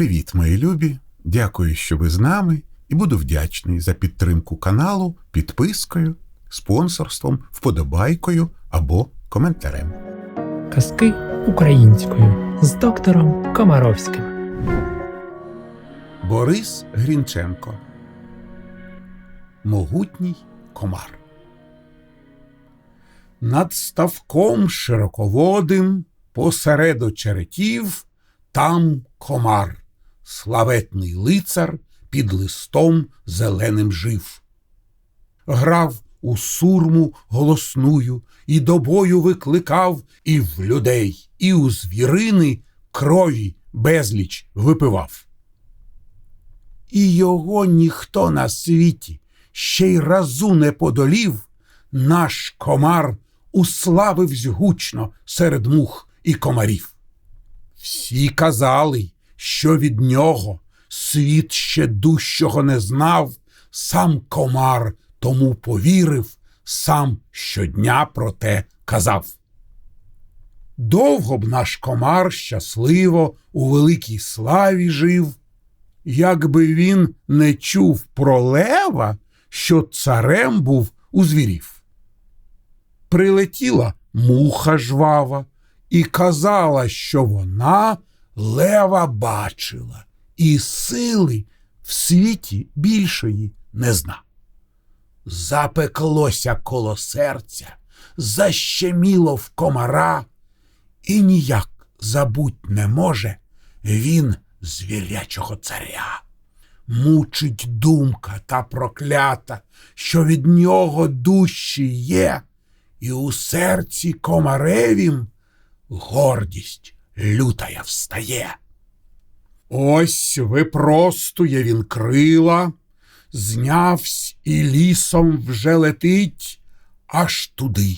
Привіт, мої любі! Дякую, що ви з нами, і буду вдячний за підтримку каналу підпискою, спонсорством, вподобайкою або коментарем. Казки українською з доктором Комаровським. Борис Грінченко. Могутній комар. Над ставком широководим, посеред очеретів, там комар, славетний лицар під листом зеленим жив. Грав у сурму голосную, і до бою викликав і в людей, і у звірини крові безліч випивав. І його ніхто на світі ще й разу не подолів, наш комар уславивсь гучно серед мух і комарів. Всі казали, що від нього світ ще дужчого не знав, сам комар тому повірив, сам щодня про те казав. Довго б наш комар щасливо у великій славі жив, якби він не чув про лева, що царем був у звірів. Прилетіла муха жвава і казала, що вона лева бачила, і сили в світі більшої не зна. Запеклося коло серця, защеміло в комара, і ніяк забуть не може він звірячого царя. Мучить думка та проклята, що від нього дужчі є, і у серці комаревім гордість лютая встає. Ось випростує він крила, знявсь і лісом вже летить, аж туди,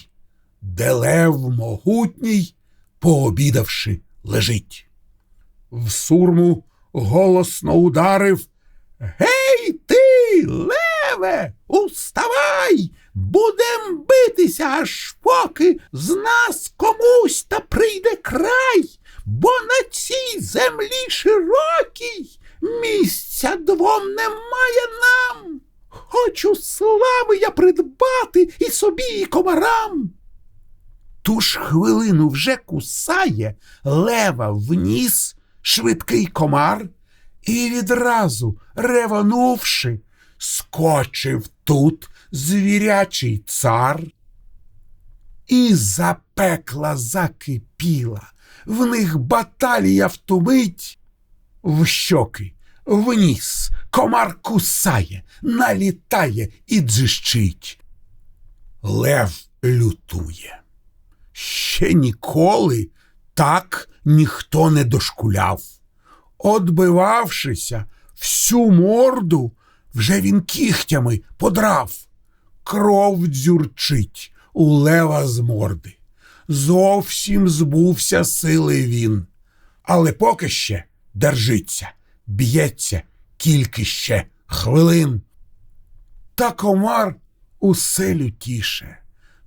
де лев могутній, пообідавши, лежить. В сурму голосно ударив Гей, ти, леве, уставай, будем битися, аж поки з нас комусь та прийде край, бо на цій землі широкій місця двом немає нам. Хочу слави я придбати і собі, і комарам. Ту ж хвилину вже кусає лева в ніс швидкий комар, і відразу, ревонувши, скочив тут звірячий цар. І запекла закипіла, в них баталія втумить, в щоки, в ніс, комар кусає, налітає і дзищить. Лев лютує. Ще ніколи так ніхто не дошкуляв. Отбивавшися всю морду, вже він кігтями подрав. Кров дзюрчить у лева з морди. Зовсім збувся сили він, але поки ще держиться, б'ється кілька ще хвилин. Та комар усе лютіше,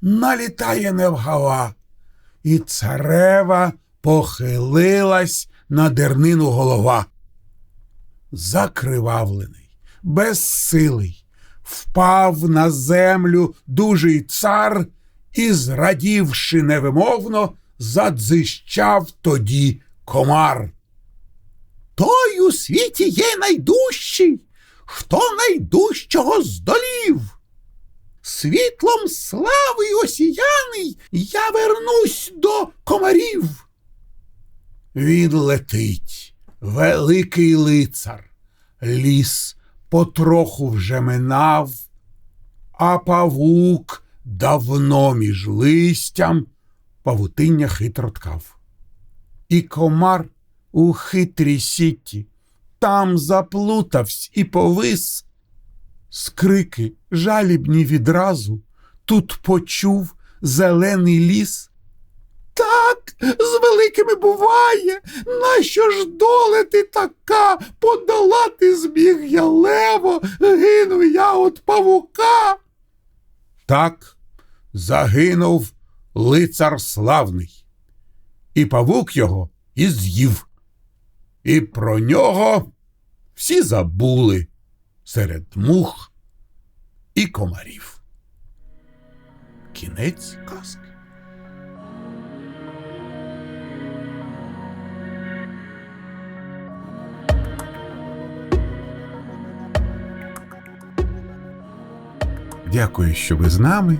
налітає невгава, і царева похилилась на дернину голова. Закривавлений, безсилий, впав на землю дужий цар і, зрадівши невимовно, задзищав тоді комар. Той у світі є найдужчий, хто найдужчого здолів. Світлом слави осіяний я вернусь до комарів. Він летить, великий лицар, ліс потроху вже минав, а павук давно між листям павутиння хитро ткав. І комар у хитрій сіті там заплутавсь і повис. Скрики жалібні відразу тут почув зелений ліс. Так з великими буває, нащо ж доле ти така, подолати зміг я лево, гину я от павука. Так загинув лицар славний, і павук його і з'їв. і про нього всі забули серед мух і комарів. Кінець казки. Дякую, що ви з нами,